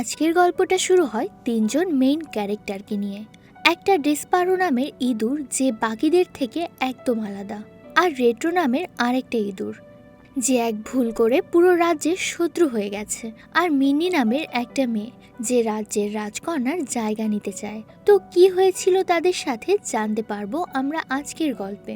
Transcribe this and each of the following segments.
আজকের গল্পটা শুরু হয় তিনজন মেইন ক্যারেক্টারকে নিয়ে। একটা ডেসপারো নামের ইঁদুর যে বাকিদের থেকে একদম আলাদা, আর রেট্রো নামের আরেকটা ইঁদুর। যে এক ভুল করে পুরো রাজ্যের শত্রু হয়ে গেছে, আর মিনি নামের একটা মেয়ে যে রাজ্যের রাজকন্যার জায়গা নিতে চায়। তো কি হয়েছিল তাদের সাথে জানতে পারব আমরা আজকের গল্পে।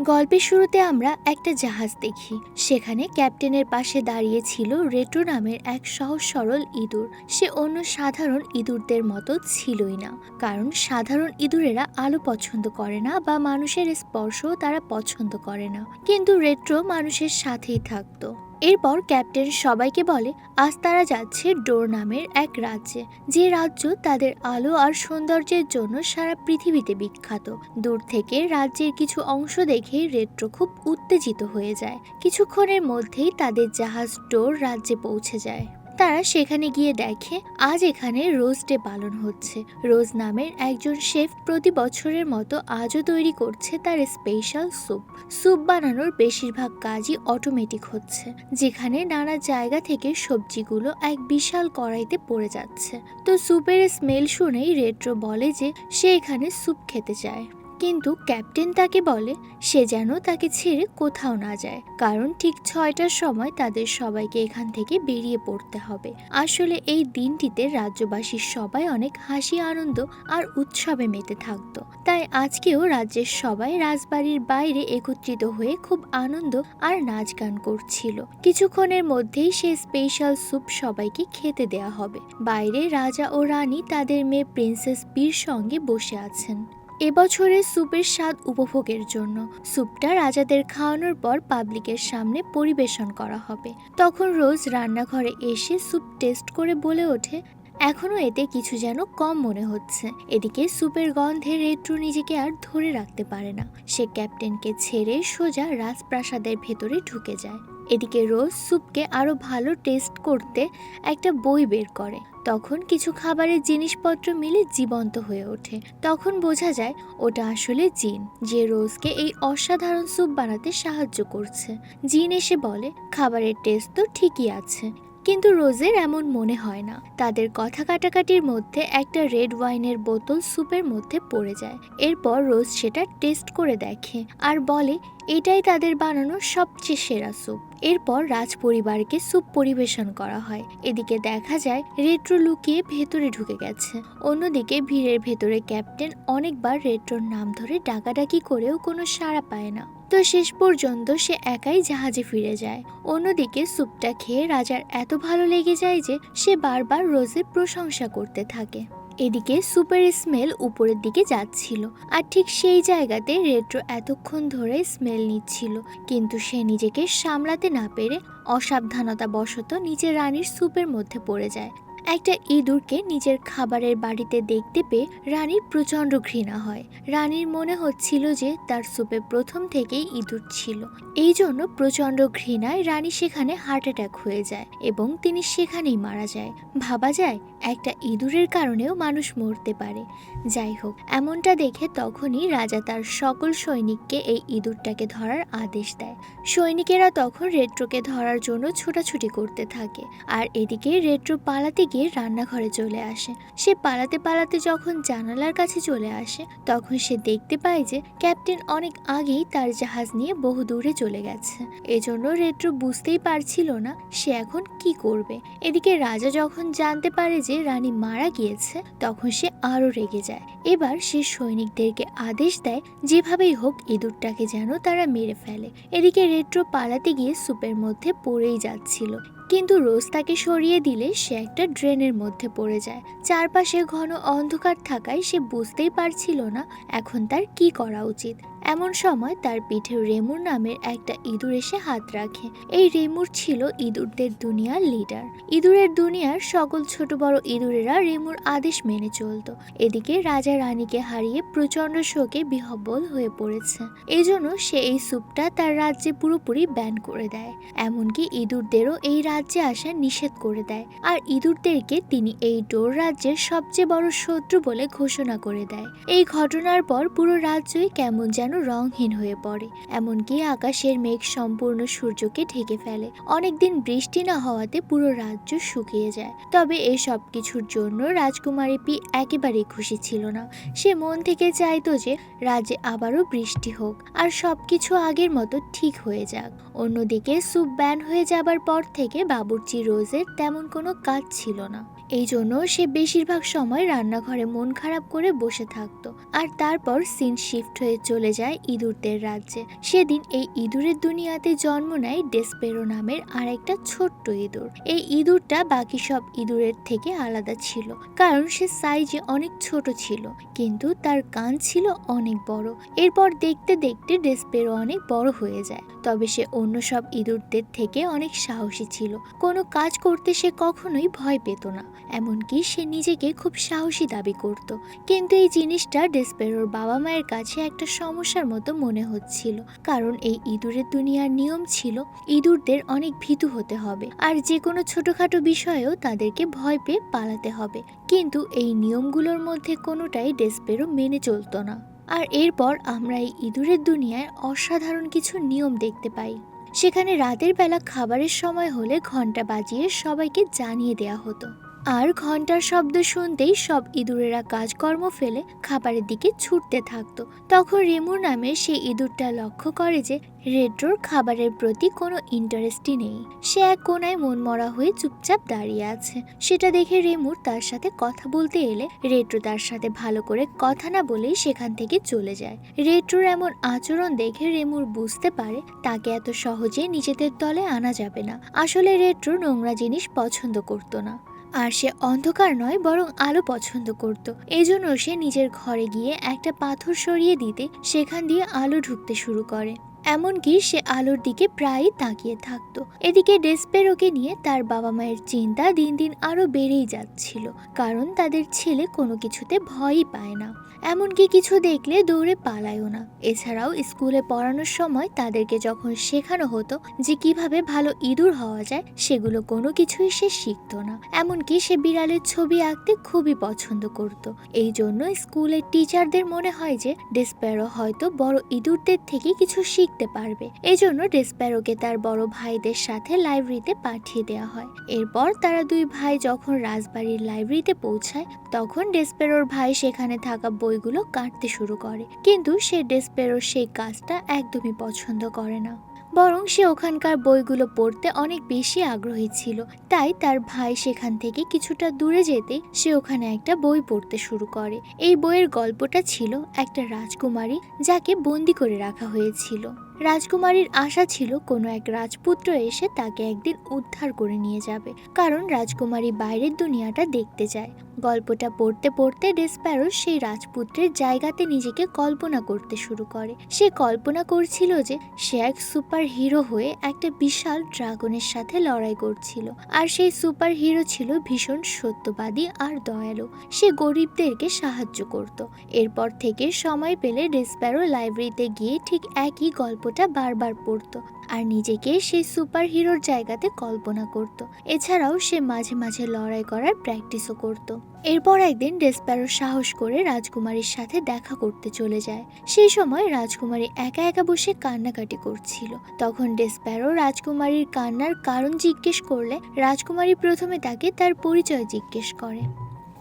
গল্পের শুরুতে আমরা একটা জাহাজ দেখি। সেখানে ক্যাপ্টেনের পাশে দাঁড়িয়ে ছিল রেট্রো নামের এক সহজ সরল ইঁদুর। সে অন্য সাধারণ ইঁদুরদের মতো ছিলই না। কারণ সাধারণ ইঁদুরেরা আলো পছন্দ করে না বা মানুষের স্পর্শও তারা পছন্দ করে না। কিন্তু রেট্রো মানুষের সাথেই থাকতো। এরপর ক্যাপ্টেন সবাইকে বলে, আজ তারা যাচ্ছে ডোর নামের এক রাজ্যে। যে রাজ্য তাদের আলো আর সৌন্দর্যের জন্য সারা পৃথিবীতে বিখ্যাত। দূর থেকে রাজ্যের কিছু অংশ দেখে রেট্রো খুব উত্তেজিত হয়ে যায়। কিছুক্ষণের মধ্যেই তাদের জাহাজ ডোর রাজ্যে পৌঁছে যায়। তারা সেখানে গিয়ে দেখে, আজ এখানে রোজ ডে পালন হচ্ছে। রোজ নামের একজন শেফ প্রতি বছরের মতো আজও তৈরি করছে তার স্পেশাল স্যুপ। স্যুপ বানানোর বেশিরভাগ কাজই অটোমেটিক হচ্ছে, যেখানে নানা জায়গা থেকে সবজিগুলো এক বিশাল কড়াইতে পড়ে যাচ্ছে। তো স্যুপের স্মেল শুনেই রেট্রো বলে যে সে এখানে স্যুপ খেতে চায়। কিন্তু ক্যাপ্টেন তাকে বলে, সে যেন তাকে ছেড়ে কোথাও না যায়, কারণ ঠিক ছয়টার সময় তাদের সবাইকে এখান থেকে বেরিয়ে পড়তে হবে। আসলে এই দিনটিতে রাজ্যবাসীর সবাই অনেক হাসি, আনন্দ আর উৎসবে মেতে থাকতো। তাই আজকেও রাজ্যের সবাই রাজবাড়ির বাইরে একত্রিত হয়ে খুব আনন্দ আর নাচ গান করছিল। কিছুক্ষণের মধ্যেই সে স্পেশাল স্যুপ সবাইকে খেতে দেয়া হবে। বাইরে রাজা ও রানী তাদের মেয়ে প্রিন্সেস বীর সঙ্গে বসে আছেন। এবছরের স্যুপের স্বাদ উপভোগের জন্য স্যুপটা রাজাদের খাওয়ানোর পর পাবলিকের সামনে পরিবেশন করা হবে। তখন রোজ রান্নাঘরে এসে স্যুপ টেস্ট করে বলে ওঠে এখনও এতে কিছু যেন কম মনে হচ্ছে। এদিকে স্যুপের গন্ধে রেট্রো নিজেকে আর ধরে রাখতে পারে না। সে ক্যাপ্টেনকে ছেড়ে সোজা রাজপ্রাসাদের ভেতরে ঢুকে যায়। এদিকে রোজ স্যুপকে আরও ভালো টেস্ট করতে একটা বই বের করে। তখন কিছু খাবারের জিনিসপত্র মিলে জীবন্ত হয়ে ওঠে। তখন বোঝা যায় ওটা আসলে জিন, যে রোজকে এই অসাধারণ স্যুপ বানাতে সাহায্য করছে। জিন এসে বলে, খাবারের টেস্ট তো ঠিকই আছে। কিন্তু রোজের এমন মনে হয় না। তাদের কথা কাটাকাটির মধ্যে একটা রেড ওয়াইনের বোতল স্যুপের মধ্যে পড়ে যায়। এরপর রোজ সেটা টেস্ট করে দেখে আর বলে, এটাই তাদের বানানো সবচেয়ে সেরা স্যুপ। এরপর রাজ পরিবারকে স্যুপ পরিবেশন করা হয়। এদিকে দেখা যায়, রেট্রো লুকিয়ে ভেতরে ঢুকে গেছে। অন্যদিকে ভিড়ের ভেতরে ক্যাপ্টেন অনেকবার রেট্রোর নাম ধরে ডাকাডাকি করেও কোনো সাড়া পায় না। তো শেষ পর্যন্ত সে একাই জাহাজে ফিরে যায়। অন্যদিকে স্যুপটা খেয়ে রাজার এত ভালো লেগে যায় যে সে বারবার রোজের প্রশংসা করতে থাকে। এদিকে সুপার স্মেল উপরের দিকে যাচ্ছিল আর ঠিক সেই জায়গাতে রেট্রো এতক্ষণ ধরে স্মেল নিচ্ছিল। কিন্তু সে নিজেকে সামলাতে না পেরে অসাবধানতা বশত নিজের রানীর স্যুপের মধ্যে পড়ে যায়। একটা ইঁদুরকে নিজের খাবারের বাড়িতে দেখতে পেয়ে রানীর প্রচণ্ড ঘৃণা হয়। রানীর মনে হচ্ছিল যে তার স্যুপে প্রথম থেকেই ইঁদুর ছিল। এই জন্য প্রচণ্ড ঘৃণায় রানী সেখানে হার্ট অ্যাটাক হয়ে যায় এবং তিনি সেখানেই মারা যায়। ভাবা যায় একটা ইঁদুরের কারণেও মানুষ মরতে পারে। যাই হোক, এমনটা দেখে তখনই রাজা তার সকল সৈনিককে এই ইঁদুরটাকে ধরার আদেশ দেয়। সৈনিকেরা তখন রেট্রোকে ধরার জন্য ছোটাছুটি করতে থাকে। আর এদিকে রেট্রো পালাতে গিয়ে রান্নাঘরে চলে আসে। সে পালাতে পালাতে যখন জানালার কাছে চলে আসে, তখন সে দেখতে পায় যে ক্যাপ্টেন অনেক আগেই তার জাহাজ নিয়ে বহু দূরে চলে গেছে। এজন্য রেট্রো বুঝতেই পারছিল না সে এখন কি করবে। এদিকে রাজা যখন জানতে পারে যে রানী মারা গিয়েছে, তখন সে আরও রেগে যায়। এবার সে সৈনিকদেরকে আদেশ দেয়, যেভাবেই হোক ইঁদুরটাকে যেন তারা মেরে ফেলে। এদিকে রেট্রো পালাতে গিয়ে স্যুপের মধ্যে পড়েই যাচ্ছিল। কিন্তু রোজ তাকে সরিয়ে দিলে সে একটা ড্রেনের মধ্যে পড়ে যায়। চারপাশে ঘন অন্ধকার থাকায় সে বুঝতেই পারছিল না এখন তার কি করা উচিত। এমন সময় তার পিঠে রেমুর নামের একটা ইঁদুর এসে হাত রাখে। এই রেমুর ছিল ইঁদুরদের দুনিয়ার লিডার ইঁদুরের দুনিয়ার সকল ছোট বড় ইঁদুরেরা রেমুর আদেশ মেনে চলতো। এদিকে রাজা রানীকে হারিয়ে প্রচণ্ড শোকে বিহব্বল হয়ে পড়েছে। এই জন্য সে এই স্যুপটা তার রাজ্যে পুরোপুরি ব্যান করে দেয়। এমনকি ইঁদুরদেরও এই রাজ্যে আসা নিষেধ করে দেয়। আর ইঁদুরদেরকে তিনি এই ডোর রাজ্যের সবচেয়ে বড় শত্রু বলে ঘোষণা করে দেয়। এই ঘটনার পর পুরো রাজ্যই কেমন যেন যেন রংহীন হয়ে পড়ে। এমনকি আকাশের মেঘ সম্পূর্ণ সূর্যকে ঢেকে ফেলে। অনেকদিন বৃষ্টি না হওয়াতে পুরো রাজ্য শুকিয়ে যায়। তবে এই সব কিছুর জন্য রাজকুমারী পি একেবারেই খুশি ছিল না। সে মন থেকে চাইতো যে রাজ্যে আবারও বৃষ্টি হোক, আর সবকিছু আগের মতো ঠিক হয়ে যাক। অন্যদিকে স্যুপ ব্যান হয়ে যাবার পর থেকে বাবুর্চি রোজের তেমন কোনো কাজ ছিল না। এই জন্য সে বেশিরভাগ সময় রান্নাঘরে মন খারাপ করে বসে থাকতো। আর তারপর সিন শিফট হয়ে চলে যায়। ইঁদুরদের রাজ্যে। সেদিন এই ইঁদুরের দুনিয়াতে জন্ম নেয় ডেসপেরো নামের আর একটা ছোট্ট ইঁদুর। এই ইঁদুরটা বাকি সব ইঁদুরের থেকে আলাদা ছিল, কারণ সে সাইজে অনেক ছোট ছিল, কিন্তু তার কান ছিল অনেক বড়। এরপর দেখতে দেখতে ডেসপেরো অনেক বড় হয়ে যায়। তবে সে অন্য সব ইঁদুরদের থেকে অনেক সাহসী ছিল। কোনো কাজ করতে সে কখনোই ভয় পেত না, এমনকি সে নিজেকে খুব সাহসী দাবি করত। কিন্তু এই জিনিসটা ডেসপেরোর বাবা মায়ের কাছে একটা সমস্যার মতো মনে হচ্ছিল, কারণ এই ইঁদুরের দুনিয়ার নিয়ম ছিল, ইঁদুরদের অনেক ভীতু হতে হবে, আর যে কোনো ছোটখাটো বিষয়েও তাদেরকে ভয় পেয়ে পালাতে হবে। কিন্তু এই নিয়মগুলোর মধ্যে কোনোটাই ডেসপেরো মেনে চলতো না। আর এরপর আমরা এই ইঁদুরের দুনিয়ায় অসাধারণ কিছু নিয়ম দেখতে পাই। সেখানে রাতের বেলা খাবারের সময় হলে ঘণ্টা বাজিয়ে সবাইকে জানিয়ে দেয়া হতো। আর ঘণ্টার শব্দ শুনতেই সব ইঁদুরেরা কাজকর্ম ফেলে খাবারের দিকে ছুটতে থাকতো। তখন রেমুর নামে সেই ইঁদুরটা লক্ষ্য করে যে রেড্রোর খাবারের প্রতি কোনো ইন্টারেস্টই নেই। সে এক কোনায় মনমরা হয়ে চুপচাপ দাঁড়িয়ে আছে। সেটা দেখে রেমুর তার সাথে কথা বলতে এলে রেড্রো তার সাথে ভালো করে কথা না বলেই সেখান থেকে চলে যায়। রেড্রোর এমন আচরণ দেখে রেমুর বুঝতে পারে তাকে এত সহজে নিজেদের দলে আনা যাবে না। আসলে রেড্রো নোংরা জিনিস পছন্দ করতো না। আর সে অন্ধকার নয়, বরং আলো পছন্দ করত। এই জন্য সে নিজের ঘরে গিয়ে একটা পাথর সরিয়ে দিতে সেখান দিয়ে আলো ঢুকতে শুরু করে। এমনকি সে আলোর দিকে প্রায়ই তাকিয়ে থাকতো। এদিকে ডেসপেরোকে নিয়ে তার বাবা মায়ের চিন্তা দিন দিন আরও বেড়েই যাচ্ছিল, কারণ তাদের ছেলে কোনো কিছুতে ভয়ই পায় না। এমনকি কিছু দেখলে দৌড়ে পালায়ও না। এছাড়াও স্কুলে পড়ানোর সময় তাদেরকে যখন শেখানো হতো যে কীভাবে ভালো ইঁদুর হওয়া যায়, সেগুলো কোনো কিছুই সে শিখতো না। এমনকি সে বিড়ালের ছবি আঁকতে খুবই পছন্দ করত। এই জন্য স্কুলের টিচারদের মনে হয় যে ডেসপ্যারো হয়তো বড় ইঁদুরদের থেকে কিছু শিখতে পারবে। এই জন্য ডেসপ্যারোকে তার বড় ভাইদের সাথে লাইব্রেরিতে পাঠিয়ে দেওয়া হয়। এরপর তারা দুই ভাই যখন রাজবাড়ির লাইব্রেরিতে পৌঁছায়, তখন ডেসপেরোর ভাই সেখানে থাকা বইগুলো কাটতে শুরু করে। কিন্তু সে ডেসপেরোর সেই কাজটা একদমই পছন্দ করে না। বরং সে ওখানকার বইগুলো পড়তে অনেক বেশি আগ্রহী ছিল। তাই তার ভাই সেখান থেকে কিছুটা দূরে যেতে সে ওখানে একটা বই পড়তে শুরু করে। এই বইয়ের গল্পটা ছিল একটা রাজকুমারী যাকে বন্দি করে রাখা হয়েছিল। রাজকুমারীর আশা ছিল কোনো এক রাজপুত্র এসে তাকে একদিন উদ্ধার করে নিয়ে যাবে, কারণ রাজকুমারী বাইরের দুনিয়াটা দেখতে যায় গল্পটা পড়তে পড়তে ডেসপ্যারো সেই রাজপুত্রের জায়গাতে নিজেকে কল্পনা করতে শুরু করে। সে কল্পনা করছিল যে সে এক সুপার হিরো হয়ে একটা বিশাল ড্রাগনের সাথে লড়াই করছিল, আর সেই সুপার হিরো ছিল ভীষণ সত্যবাদী আর দয়ালু। সে গরিবদেরকে সাহায্য করত। এরপর থেকে সময় পেলে ডেসপ্যারো লাইব্রেরিতে গিয়ে ঠিক একই গল্পটা বারবার পড়তো আর নিজেকে সেই সুপার হিরোর জায়গাতে কল্পনা করত। এছাড়াও সে মাঝে মাঝে লড়াই করার প্র্যাকটিসও করত। এরপর একদিন ডেসপ্যারো সাহস করে রাজকুমারীর সাথে দেখা করতে চলে যায়। সেই সময় রাজকুমারী একা একা বসে কান্নাকাটি করছিল। তখন ডেসপ্যারো রাজকুমারীর কান্নার কারণ জিজ্ঞেস করলে রাজকুমারী প্রথমে তাকে তার পরিচয় জিজ্ঞেস করে।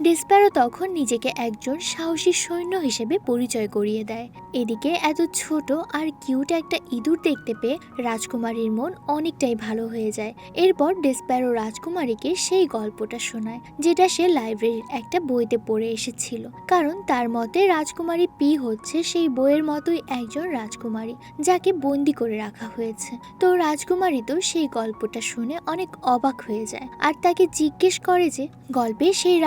ডেসপ্যারো তখন নিজেকে একজন সাহসী সৈন্য হিসেবে পরিচয় করিয়ে দেয়। এদিকে এত ছোট আর কিউট একটা ইঁদুর দেখতে পেয়ে রাজকুমারীর মন অনেকটাই ভালো হয়ে যায়। এরপর ডেসপ্যারো রাজকুমারীকে সেই গল্পটা শোনায়, যেটা সে লাইব্রেরির একটা বইতে পড়ে এসেছিল। কারণ তার মতে রাজকুমারী পি হচ্ছে সেই বইয়ের মতোই একজন রাজকুমারী, যাকে বন্দি করে রাখা হয়েছে। তো রাজকুমারী তো সেই গল্পটা শুনে অনেক অবাক হয়ে যায়। আর তাকে জিজ্ঞেস করে যে, গল্পে সেই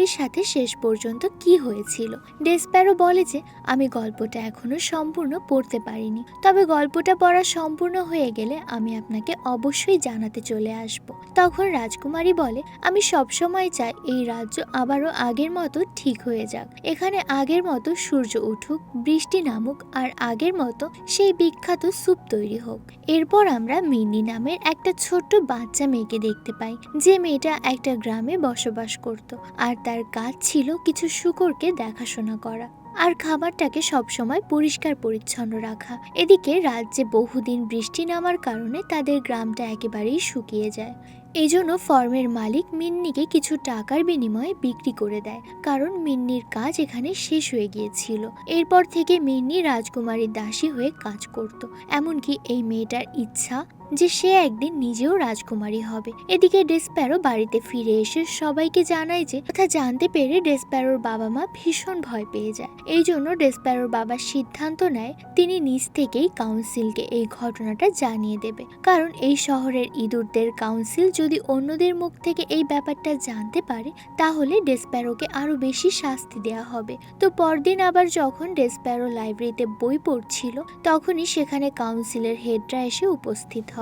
রাজকুমারীর সাথে শেষ পর্যন্ত কি হয়েছিল? ডেসপ্যারো বলে যে, আমি গল্পটা এখনও সম্পূর্ণ পড়তে পারিনি। তবে গল্পটা পড়া সম্পূর্ণ হয়ে গেলে আমি আপনাকে অবশ্যই জানাতে চলে আসব। তখন রাজকুমারী বলে, আমি সবসময় চাই এই রাজ্য আবারও আগের মতো ঠিক হয়ে যাক। এখানে আগের মতো সূর্য উঠুক, বৃষ্টি নামুক, আর আগের মতো সেই বিখ্যাত স্যুপ তৈরি হোক। এরপর আমরা মিন্নি নামের একটা ছোট্ট বাচ্চা মেয়েকে দেখতে পাই, যে মেয়েটা একটা গ্রামে বসবাস করত। আর তার কাজ ছিল কিছু শুকরকে দেখাশোনা করা আর খাবারটাকে সবসময় পরিষ্কার পরিচ্ছন্ন রাখা। এদিকে রাজ্যে বহুদিন বৃষ্টি নামার কারণে তাদের গ্রামটা একেবারেই শুকিয়ে যায়। এজন্য ফর্মের মালিক মিন্নিকে কিছু টাকার বিনিময়ে বিক্রি করে দেয়, কারণ মিন্নির কাজ এখানে শেষ হয়ে গিয়েছিল। এরপর থেকে মিন্নি রাজকুমারীর দাসী হয়ে কাজ করত, এমনকি এই মেয়েটার ইচ্ছা যে সে একদিন নিজেও রাজকুমারী হবে। এদিকে ডেসপ্যারো বাড়িতে ফিরে এসে সবাইকে জানায় যে, কথা জানতে পেরে ডেসপ্যারোর বাবা মা ভীষণ ভয় পেয়ে যায়। এই জন্য ডেসপ্যারোর বাবা সিদ্ধান্ত নেয়, তিনি নিজ থেকেই কাউন্সিলকে এই ঘটনাটা জানিয়ে দেবে। কারণ এই শহরের ইঁদুরদের কাউন্সিল যদি অন্যদের মুখ থেকে এই ব্যাপারটা জানতে পারে, তাহলে ডেসপ্যারোকে আরও বেশি শাস্তি দেওয়া হবে। তো পরদিন আবার যখন ডেসপ্যারো লাইব্রেরিতে বই পড়ছিল, তখনই সেখানে কাউন্সিলের হেডরা এসে উপস্থিত হয়।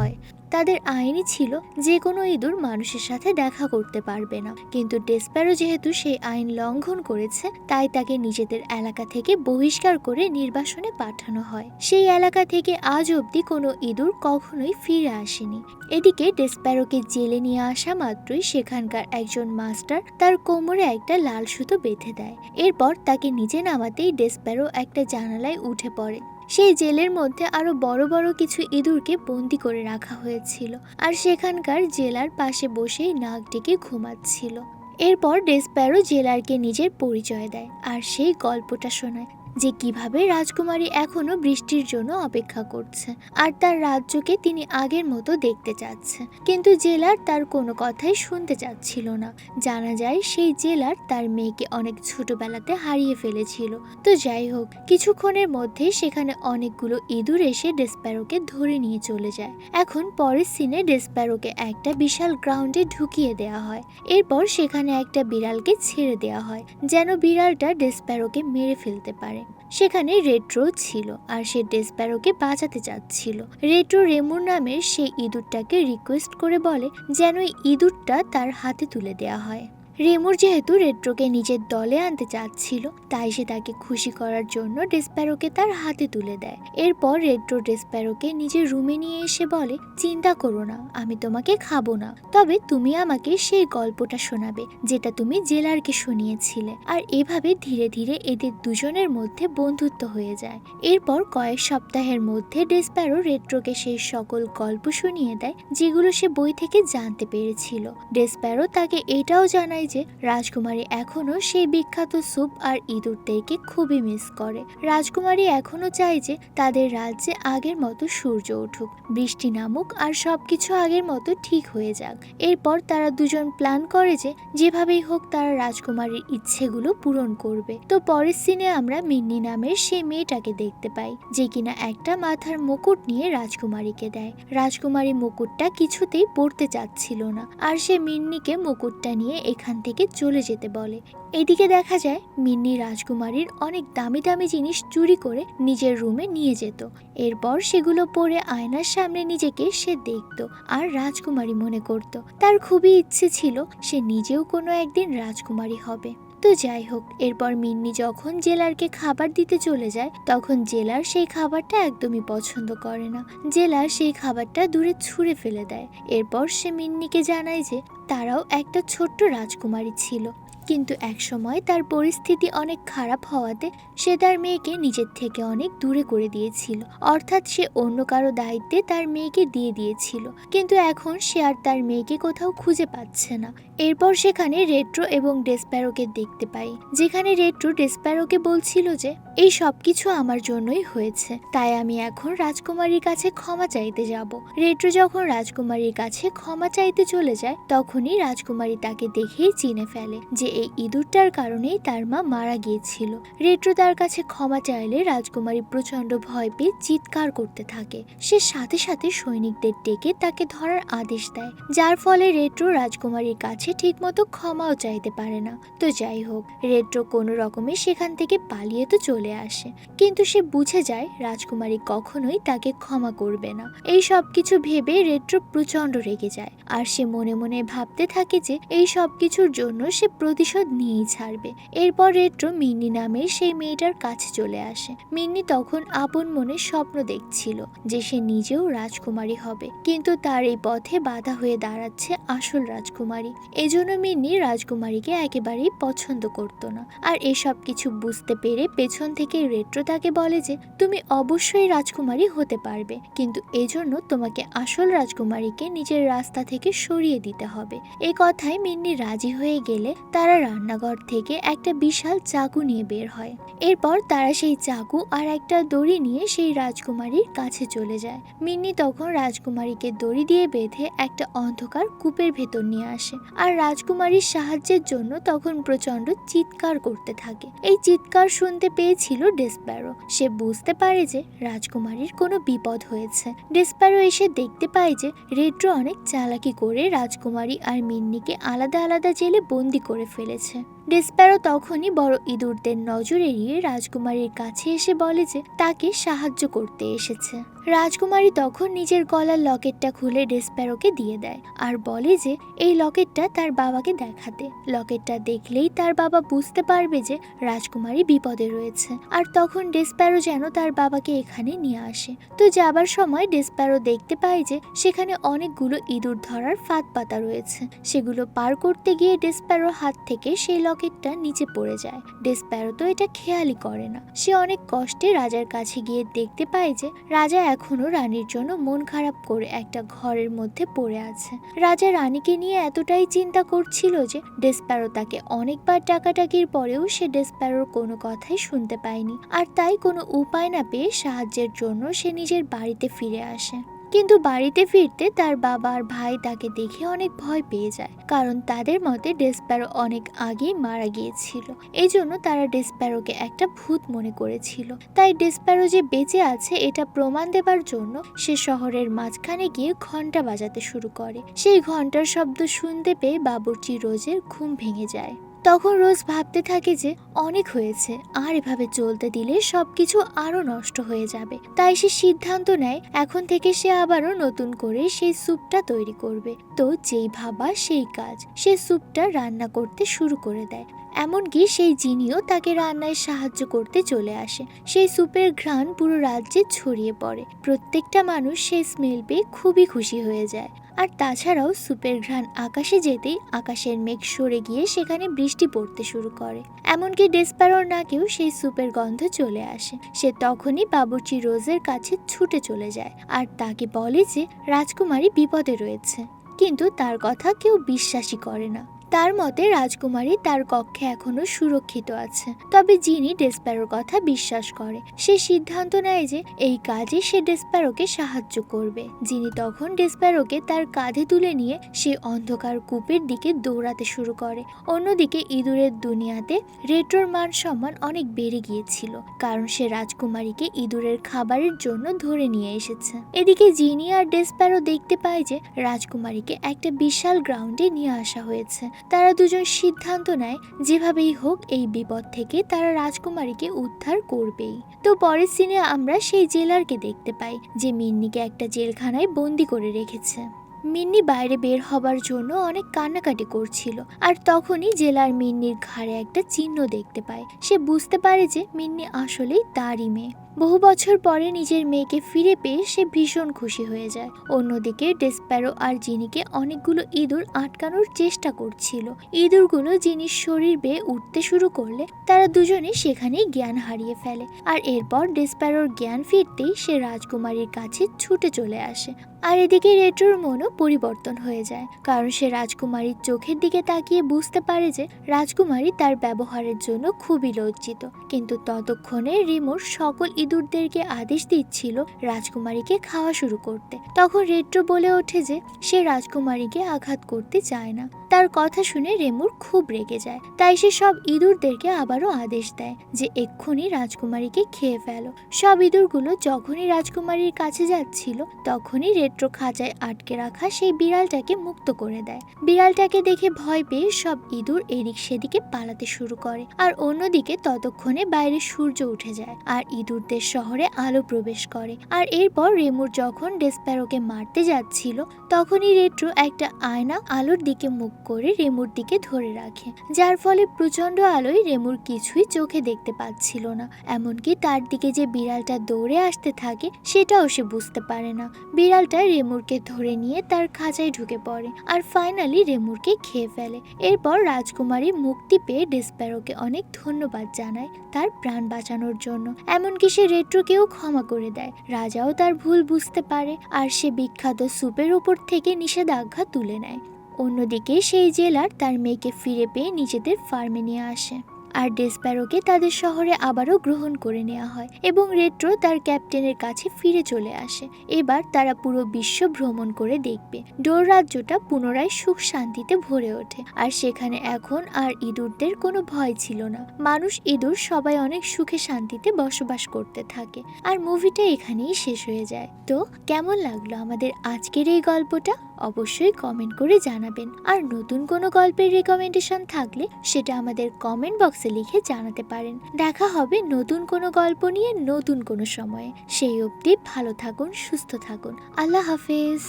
তাদের আইনই ছিল যে কোনো ইঁদুর মানুষের সাথে দেখা করতে পারবে না। কিন্তু ডেসপ্যারো যেহেতু সেই আইন লঙ্ঘন করেছে, তাই তাকে নিজেদের এলাকা থেকে বহিষ্কার করে নির্বাসনে পাঠানো হয়। সেই এলাকা থেকে আজ অবধি কোনো ইঁদুর কখনোই ফিরে আসেনি। এদিকে ডেসপ্যারোকে জেলে নিয়ে আসা মাত্রই সেখানকার একজন মাস্টার তার কোমরে একটা লাল সুতো বেঁধে দেয়। এরপর তাকে নিচে নামাতেই ডেসপ্যারো একটা জানালায় উঠে পড়ে। সেই জেলের মধ্যে আরও বড় বড় কিছু ইঁদুরকে বন্দি করে রাখা হয়েছিল আর সেখানকার জেলার পাশে বসেই নাক ডেকে ঘুমাচ্ছিল। এরপর ডেসপ্যারো জেলারকে নিজের পরিচয় দেয় আর সেই গল্পটা শোনায়। যে কীভাবে রাজকুমারী এখনও বৃষ্টির জন্য অপেক্ষা করছে, আর তার রাজ্যকে তিনি আগের মতো দেখতে চাচ্ছে। কিন্তু জেলার তার কোনো কথাই শুনতে চাচ্ছিল না। জানা যায় সেই জেলার তার মেয়েকে অনেক ছোটবেলাতে হারিয়ে ফেলেছিল। তো যাই হোক, কিছুক্ষণের মধ্যে সেখানে অনেকগুলো ইঁদুর এসে ডেসপ্যারোকে ধরে নিয়ে চলে যায়। এখন পরের সিনে ডেসপ্যারোকে একটা বিশাল গ্রাউন্ডে ঢুকিয়ে দেওয়া হয়। এরপর সেখানে একটা বিড়ালকে ছেড়ে দেওয়া হয়, যেন বিড়ালটা ডেসপ্যারোকে মেরে ফেলতে পারে। সেখানে রেট্রো ছিল আর সে ডেসপ্যারোকে বাঁচাতে যাচ্ছিল রেট্রো রেমুর নামের সেই ইঁদুরটাকে রিকোয়েস্ট করে বলে যেন ইঁদুরটা তার হাতে তুলে দেয়া হয়। রেমুর যেহেতু রেট্রোকে নিজের দলে আনতে চাচ্ছিল, তাই সে তাকে খুশি করার জন্য ডেসপ্যারোকে তার হাতে তুলে দেয়। এরপর রেট্রো ডেসপ্যারোকে নিজের রুমে নিয়ে এসে বলে, চিন্তা করো না, আমি তোমাকে খাব না। তবে তুমি আমাকে সেই গল্পটা শোনাবে, যেটা তুমি জেলারকে শুনিয়েছিলে। আর এভাবে ধীরে ধীরে এদের দুজনের মধ্যে বন্ধুত্ব হয়ে যায়। এরপর কয়েক সপ্তাহের মধ্যে ডেসপ্যারো রেট্রোকে সেই সকল গল্প শুনিয়ে দেয়, যেগুলো সে বই থেকে জানতে পেরেছিল। ডেসপ্যারো তাকে এটাও জানায় যে রাজকুমারী এখনও সেই বিখ্যাত স্যুপ আর ইঁদুরদেরকে খুবই মিস করে। রাজকুমারী এখনও চায় যে তাদের রাজ্যে আগের মতো সূর্য উঠুক। বৃষ্টি নামুক আর সবকিছু আগের মতো ঠিক হয়ে যাক। এরপর তারা দুজন প্ল্যান করে যে যেভাবেই হোক তারা রাজকুমারীর ইচ্ছেগুলো পূরণ করবে। তো পরের সিনে আমরা মিন্নি নামের সেই মেয়েটাকে দেখতে পাই, যে কিনা একটা মাথার মুকুট নিয়ে রাজকুমারীকে দেয়। রাজকুমারী মুকুটটা কিছুতেই পড়তে চাচ্ছিল না, আর সে মিন্নিকে মুকুটটা নিয়ে এখান থেকে চলে যেতে বলে। এদিকে দেখা যায়, মিন্নি রাজকুমারীর অনেক দামি দামি জিনিস চুরি করে নিজের রুমে নিয়ে যেত। এরপর সেগুলো পরে আয়নার সামনে নিজেকে সে দেখত আর রাজকুমারী মনে করত। তার খুবই ইচ্ছে ছিল, সে নিজেও কোনো একদিন রাজকুমারী হবে। তো যাই হোক, এরপর মিন্নি যখন জেলারকে খাবার দিতে চলে যায়, তখন জেলার সেই খাবারটা একদমই পছন্দ করে না। জেলার সেই খাবারটা দূরে ছুঁড়ে ফেলে দেয়। এরপর সে মিন্নিকে জানায় যে, তারাও একটা ছোট্ট রাজকুমারী ছিল। কিন্তু এক সময় তার পরিস্থিতি অনেক খারাপ হওয়াতে সে তার মেয়েকে নিজের থেকে অনেক দূরে করে দিয়েছিল। অর্থাৎ সে অন্য কারও দায়িত্বে তার মেয়েকে দিয়ে দিয়েছিল। কিন্তু এখন সে আর তার মেয়েকে কোথাও খুঁজে পাচ্ছে না। এরপর সেখানে রেট্রো এবং ডেসপ্যারোকে দেখতে পাই। যেখানে রেট্রো ডেসপ্যারোকে বলছিল যে এই সব কিছু আমার জন্যই হয়েছে। তাই আমি এখন রাজকুমারীর কাছে ক্ষমা চাইতে যাব। রেট্রো যখন রাজকুমারীর কাছে ক্ষমা চাইতে চলে যায়, তখনই রাজকুমারী তাকে দেখেই চিনে ফেলে যে এই ইঁদুরটার কারণেই তার মা মারা গিয়েছিল। রেট্রো তার কাছে ক্ষমা চাইলে রাজকুমারী প্রচণ্ড ভয় পেয়ে চিৎকার করতে থাকে। সে সাথে সাথে সৈনিকদের ডেকে তাকে ধরার আদেশ দেয়। যার ফলে রেট্রো রাজকুমারীর কাছে ঠিকমতো ক্ষমাও চাইতে পারে না। তো যাই হোক রেট্রো কোনো রকমে সেখান থেকে পালিয়ে তো চলে চলে আসে। কিন্তু সে বুঝে যায় রাজকুমারী কখনোই তাকে ক্ষমা করবে না। এই সব কিছু ভেবে রেট্রো প্রচণ্ড রেগে যায়। আর সে মনে মনে ভাবতে থাকে যে এই সব কিছুর জন্য সে প্রতিশোধ নিয়েই ছাড়বে। এরপর রেট্রো মিন্নি নামের সেই মেয়েটার কাছে চলে আসে। মিন্নি তখন আপন মনে স্বপ্ন দেখছিল যে সে নিজেও রাজকুমারী হবে। কিন্তু তার এই পথে বাধা হয়ে দাঁড়াচ্ছে আসল রাজকুমারী। এজন্য মিন্নি রাজকুমারীকে একেবারেই পছন্দ করত না। আর এসব কিছু বুঝতে পেরে পেছন থেকে রেট্রো তাকে বলে যে, তুমি অবশ্যই রাজকুমারী হতে পারবে, কিন্তু এজন্য তোমাকে আসল রাজকুমারীকে নিজের রাস্তা থেকে সরিয়ে দিতে হবে। এই কথায় মিন্নি রাজি হয়ে গেলে তারা রান্নাঘর থেকে একটা বিশাল চাকু নিয়ে বের হয়। এরপর তারা সেই চাকু আর একটা দড়ি নিয়ে সেই রাজকুমারীর কাছে চলে যায়। মিন্নি তখন রাজকুমারীকে দড়ি দিয়ে বেঁধে একটা অন্ধকার কূপের ভেতর নিয়ে আসে আর রাজকুমারীর সাহায্যের জন্য তখন প্রচণ্ড চিৎকার করতে থাকে। এই চিৎকার শুনতে পেয়েছিল ডেসপ্যারো। সে বুঝতে পারে যে রাজকুমারীর কোনো বিপদ হয়েছে। ডেসপ্যারো এসে দেখতে পায় যে রেড্রো অনেক চালাকি করে রাজকুমারী আর মিন্নিকে আলাদা আলাদা জেলে বন্দি করে ফেলেছে। ডেসপ্যারো তখনই বড় ইঁদুরদের নজর এড়িয়ে রাজকুমারীর কাছে এসে বলে যে তাকে সাহায্য করতে এসেছে। রাজকুমারী তখন নিজের গলার লকেটটা খুলে ডেসপ্যারোকে দিয়ে দেয় আর বলে যে এই লকেটটা তার বাবাকে দেখাতে। লকেটটা দেখলেই তার বাবা বুঝতে পারবে যে রাজকুমারী বিপদে রয়েছে। আর তখন ডেসপ্যারো যেন তার বাবাকে এখানে নিয়ে আসে। তো যাবার সময় ডেসপ্যারো দেখতে পায় যে, সেখানে অনেকগুলো ইঁদুর ধরার ফাঁদ পাতা রয়েছে। সেগুলো পার করতে গিয়ে ডেসপ্যারোর হাত থেকে সেই লকেটটা নিচে পড়ে যায়। ডেসপ্যারো তো এটা খেয়ালই করে না। সে অনেক কষ্টে রাজার কাছে গিয়ে দেখতে পায় যে, রাজা এখনও রানীর জন্য মন খারাপ করে একটা ঘরের মধ্যে পড়ে আছে। রাজা রানীকে নিয়ে এতটাই চিন্তা করছিল যে, ডেসপ্যারো তাকে অনেকবার টাকাটাকির পরেও সে ডেসপ্যারোর কোনো কথাই শুনতে পায়নি। আর তাই কোনো উপায় না পেয়ে সাহায্যের জন্য সে নিজের বাড়িতে ফিরে আসে। কিন্তু বাড়িতে ফিরতে তার বাবা আর ভাই তাকে দেখে অনেক ভয় পেয়ে যায়। কারণ তাদের মতে ডেসপ্যারো অনেক আগেই মারা গিয়েছিল। এই জন্য তারা ডেসপ্যারোকে একটা ভূত মনে করেছিল। তাই ডেসপ্যারো যে বেঁচে আছে এটা প্রমাণ দেবার জন্য সে শহরের মাঝখানে গিয়ে ঘণ্টা বাজাতে শুরু করে। সেই ঘণ্টার শব্দ শুনতে পেয়ে বাবুর্চি রোজের ঘুম ভেঙে যায়। তখন রোজ ভাবতে থাকে যে অনেক হয়েছে, আর এভাবে চলতে দিলে সবকিছু আরও নষ্ট হয়ে যাবে। তাই সে সিদ্ধান্ত নেয়, এখন থেকে সে আবারও নতুন করে সেই স্যুপটা তৈরি করবে। তো যেই ভাবা সেই কাজ, সে স্যুপটা রান্না করতে শুরু করে দেয়। এমনকি সেই জিনিও তাকে রান্নায় সাহায্য করতে চলে আসে। সেই স্যুপের ঘ্রাণ পুরো রাজ্যে ছড়িয়ে পড়ে। প্রত্যেকটা মানুষ সেই স্মেল পেয়ে খুবই খুশি হয়ে যায়। আর তাছাড়াও সুপের ঘ্রাণ আকাশে যেতেই আকাশের মেঘ সরে গিয়ে সেখানে বৃষ্টি পড়তে শুরু করে। এমনকি ডেসপারোর নাকেও সেই সুপের গন্ধ চলে আসে। সে তখনই বাবুর্চি রোজের কাছে ছুটে চলে যায় আর তাকে বলে যে, রাজকুমারী বিপদে রয়েছে। কিন্তু তার কথা কেউ বিশ্বাসই করে না। তার মতে রাজকুমারী তার কক্ষে এখনও সুরক্ষিত আছে। তবে জিনি ডেসপ্যারোর কথা বিশ্বাস করে, সে সিদ্ধান্ত নেয় যে এই কাজে সে ডেসপ্যারোকে সাহায্য করবে। জিনি তখন ডেসপ্যারোকে তার কাঁধে তুলে নিয়ে সে অন্ধকার কূপের দিকে দৌড়াতে শুরু করে। অন্যদিকে ইঁদুরের দুনিয়াতে রেট্রোর মান সম্মান অনেক বেড়ে গিয়েছিল, কারণ সে রাজকুমারীকে ইঁদুরের খাবারের জন্য ধরে নিয়ে এসেছে। এদিকে জিনি আর ডেসপ্যারো দেখতে পায় যে রাজকুমারীকে একটা বিশাল গ্রাউন্ডে নিয়ে আসা হয়েছে। তারা দুজন সিদ্ধান্ত নেয়, যেভাবেই হোক এই বিপদ থেকে তারা রাজকুমারীকে উদ্ধার করবেই। তো পরের সিনে আমরা সেই জেলারকে দেখতে পাই, যে মিন্নিকে একটা জেলখানায় বন্দি করে রেখেছে। মিন্নি বাইরে বের হবার জন্য অনেক কান্নাকাটি করছিল। আর তখনই জেলার মিন্নির ঘাড়ে একটা চিহ্ন দেখতে পায়। সে বুঝতে পারে যে মিন্নি আসলেই তারই মেয়ে। বহু বছর পরে নিজের মেয়েকে ফিরে পেয়ে সে ভীষণ খুশি হয়ে যায়। অন্যদিকে ডেসপ্যারো আর জিনিকে অনেকগুলো ইঁদুর আটকানোর চেষ্টা করছিল। ইঁদুরগুলো জিনির শরীর বেয়ে উঠতে শুরু করলে তারা দুজনে সেখানেই জ্ঞান হারিয়ে ফেলে। আর এরপর ডেসপ্যারোর জ্ঞান ফিরতেই সে রাজকুমারীর কাছে ছুটে চলে আসে। আর এদিকে রেট্রোর মনও পরিবর্তন হয়ে যায়, কারণ সে রাজকুমারীর চোখের দিকে তাকিয়ে বুঝতে পারে যে রাজকুমারী তার ব্যবহারের জন্য খুবই লজ্জিত। কিন্তু ততক্ষণে রিমোর সকল ইঁদুরদেরকে আদেশ দিচ্ছিল রাজকুমারীকে খাওয়া শুরু করতে। তখন রেট্রো বলে ওঠে যে সে রাজকুমারীকে আঘাত করতে চায় না। তার কথা শুনে রেমুর খুব রেগে যায়। তাই সে সব ইঁদুরদেরকে আবারও আদেশ দেয় যে এক্ষুনি রাজকুমারীকে খেয়ে ফেলো। সব ইঁদুরগুলো যখনই রাজকুমারীর কাছে যাচ্ছিল, তখনই রেট্রো খাঁচায় আটকে রাখা সেই বিড়ালটাকে মুক্ত করে দেয়। বিড়ালটাকে দেখে ভয় পেয়ে সব ইঁদুর এদিক সেদিকে পালাতে শুরু করে আর অন্যদিকে ততক্ষণে বাইরে সূর্য উঠে যায় আর ইঁদুরদের শহরে আলো প্রবেশ করে। আর এরপর রেমুর যখন ডেসপ্যারোকে মারতে যাচ্ছিল, তখনই রেট্রো একটা আয়না আলোর দিকে মুখ করে রেমুর দিকে ধরে রাখে। যার ফলে প্রচণ্ড আলোয় রেমুর কিছুই চোখে দেখতে পাচ্ছিল না। এমনকি তার দিকে যে বিড়ালটা দৌড়ে আসতে থাকে, সেটাও সে বুঝতে পারে না। বিড়ালটা রেমুরকে ধরে নিয়ে তার খাঁচায় ঢুকে পড়ে আর ফাইনালি রেমুরকে খেয়ে ফেলে। এরপর রাজকুমারী মুক্তি পেয়ে ডেসপ্যারোকে অনেক ধন্যবাদ জানায় তার প্রাণ বাঁচানোর জন্য। এমনকি সে রেট্রোকেও ক্ষমা করে দেয়। রাজাও তার ভুল বুঝতে পারে আর সে বিখ্যাত স্যুপের উপর থেকে নিষেধাজ্ঞা তুলে নেয়। অন্যদিকে সেই জেলার তার মেয়েকে ফিরে পেয়ে নিজেদের ফার্মে নিয়ে আসে। আর ডেসপ্যারোকে তাদের শহরে আবারও গ্রহণ করে নেওয়া হয় এবং রেট্রো তার ক্যাপ্টেনের কাছে ফিরে চলে আসে। এবার তারা পুরো বিশ্ব ভ্রমণ করে দেখবে। ডোর রাজ্যটা পুনরায় সুখ শান্তিতে ভরে ওঠে। আর সেখানে এখন আর ইঁদুরদের কোনো ভয় ছিল না। মানুষ ইঁদুর সবাই অনেক সুখে শান্তিতে বসবাস করতে থাকে। আর মুভিটা এখানেই শেষ হয়ে যায়। তো কেমন লাগল আমাদের আজকের এই গল্পটা? অবশ্যই কমেন্ট করে জানাবেন। আর নতুন কোনো গল্পের রেকমেন্ডেশন থাকলে সেটা আমাদের কমেন্ট বক্সে লিখে জানাতে পারেন। দেখা হবে নতুন কোনো গল্প নিয়ে নতুন কোনো সময়ে। সেই অবধি ভালো থাকুন, সুস্থ থাকুন। আল্লাহ হাফেজ।